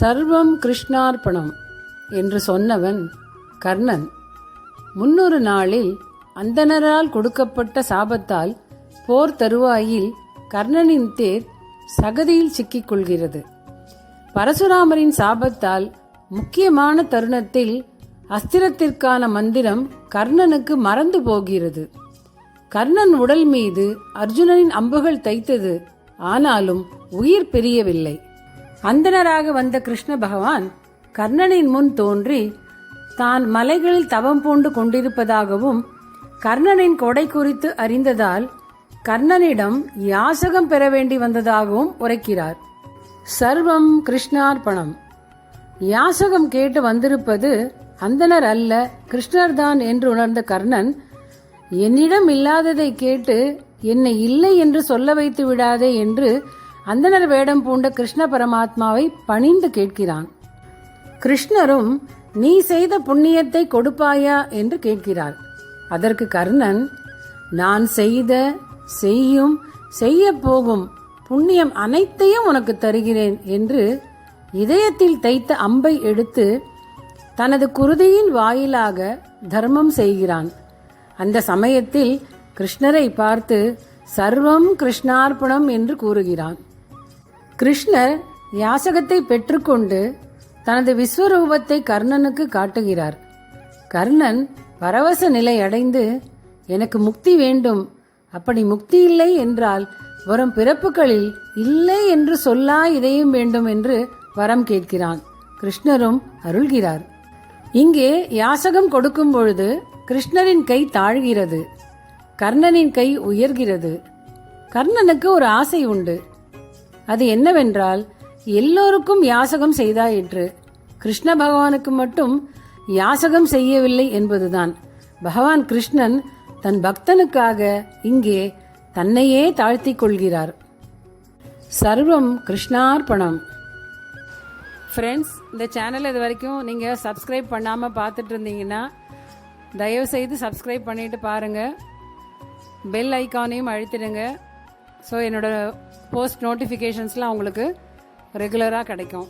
சர்வம் கிருஷ்ணார்ப்பணம் என்று சொன்னவன் கர்ணன். முன்னொரு நாளில் அந்தணரால் கொடுக்கப்பட்ட சாபத்தால் போர் தருவாயில் கர்ணனின் தேர் சகதியில் சிக்கிக் கொள்கிறது. பரசுராமரின் சாபத்தால் முக்கியமான தருணத்தில் அஸ்திரத்திற்கான மந்திரம் கர்ணனுக்கு மறந்து போகிறது. கர்ணன் உடல் மீது அர்ஜுனனின் அம்புகள் தைத்தது ஆனாலும் உயிர் பிரியவில்லை. அந்தனராக வந்த கிருஷ்ண பகவான் கர்ணனின் முன் தோன்றி தான் மலைகளில் தவம் பூண்டு கொண்டிருப்பதாகவும் கர்ணனின் கொடை குறித்து அறிந்ததால் கர்ணனிடம் யாசகம் பெற வேண்டி வந்ததாகவும் உரைக்கிறார். சர்வம் கிருஷ்ணார்ப்பணம் யாசகம் கேட்டு வந்திருப்பது அந்தனர் அல்ல கிருஷ்ணர்தான் என்று உணர்ந்த கர்ணன் என்னிடம் இல்லாததை கேட்டு என்னை இல்லை என்று சொல்ல வைத்து விடாதே என்று அந்தனர் வேடம் பூண்ட கிருஷ்ண பரமாத்மாவை பணிந்து கேட்கிறான். கிருஷ்ணரும் நீ செய்த புண்ணியத்தை கொடுப்பாயா? என்று கேட்கிறார். அதற்கு கர்ணன் நான் செய்த செய்யும் செய்ய போகும் புண்ணியம் அனைத்தையும் உனக்கு தருகிறேன் என்று இதயத்தில் தைத்த அம்பை எடுத்து தனது குருதியின் வாயிலாக தர்மம் செய்கிறான். அந்த சமயத்தில் கிருஷ்ணரை பார்த்து சர்வம் கிருஷ்ணார்ப்பணம் என்று கூறுகிறான். கிருஷ்ணர் யாசகத்தை பெற்றுக்கொண்டு தனது விஸ்வரூபத்தை கர்ணனுக்கு காட்டுகிறார். கர்ணன் பரவச நிலை அடைந்து எனக்கு முக்தி வேண்டும். அப்படி முக்தி இல்லை என்றால் வரும் பிறப்புகளில் இல்லை என்று சொல்லா இதையும் வேண்டும் என்று வரம் கேட்கிறான். கிருஷ்ணரும் அருள்கிறார். இங்கே யாசகம் கொடுக்கும் பொழுது கிருஷ்ணரின் கை தாழ்கிறது. கர்ணனின் கை உயர்கிறது. கர்ணனுக்கு ஒரு ஆசை உண்டு. அது என்னவென்றால் எல்லோருக்கும் யாசகம் செய்தாயிற்று கிருஷ்ண பகவானுக்கு மட்டும் யாசகம் செய்யவில்லை என்பதுதான். பகவான் கிருஷ்ணன் தன் பக்தனுக்காக இங்கே தன்னையே தாழ்த்திக் கொள்கிறார். சர்வம் கிருஷ்ணார்ப்பணம் ஃப்ரெண்ட்ஸ் இந்த சேனல் இது வரைக்கும் நீங்கள் சப்ஸ்கிரைப் பண்ணாமல் பார்த்துட்டு இருந்தீங்கன்னா தயவுசெய்து சப்ஸ்கிரைப் பண்ணிட்டு பாருங்கள் பெல் ஐக்கானையும் அழுத்திடுங்க. ஸோ என்னோட போஸ்ட் நோட்டிஃபிகேஷன்ஸ்லாம் உங்களுக்கு ரெகுலராக கிடைக்கும்.